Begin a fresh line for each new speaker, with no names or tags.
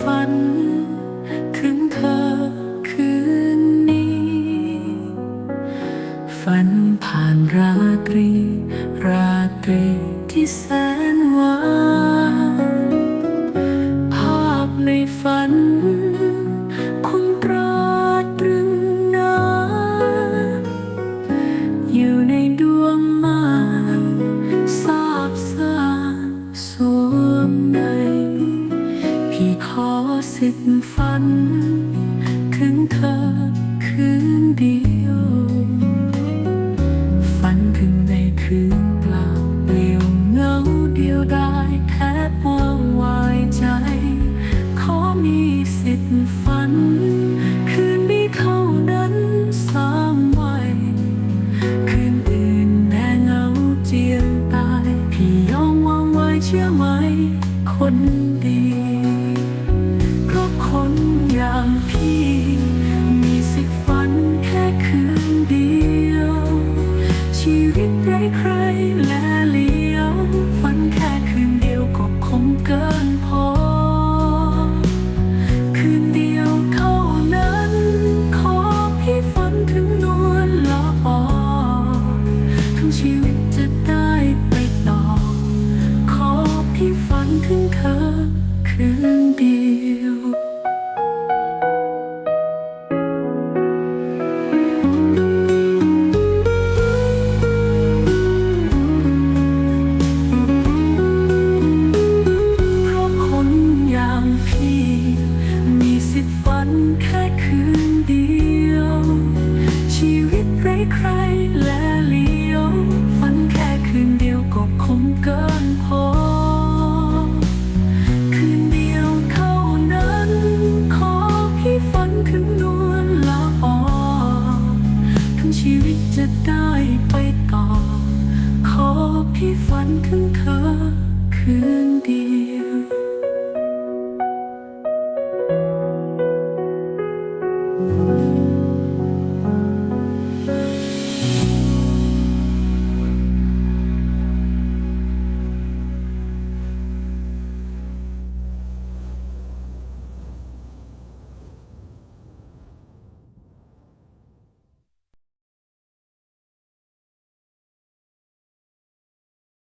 ฝันถึงเธอคืนนี้ ฝันผ่านราตรี ราตรีที่แสนหวานภาพในฝันคุณตราตรึงนานอยู่ในดวงมานทราบสานสวมใน สิทธิ์ฝันถึงเธอคืนเดียว ฝันถึงในคืนเปล่าเปลี่ยวเงาเดียวดายแทบว่างวายใจ ขอมีสิทธิ์ฝัน คืนนี้เท่านั้นสามวัยคืนอื่นแม่เงาเจียนตาย พี่ยอมวางไว้เชื่อไหม คนดี ชีวิตจะได้ไปต่อ ขอพี่ฝันถึงเธอ ขึ้นนวลละออทั้งชีวิตจะได้ไปต่อ ขอพี่ฝันขึ้นเธอคืนดี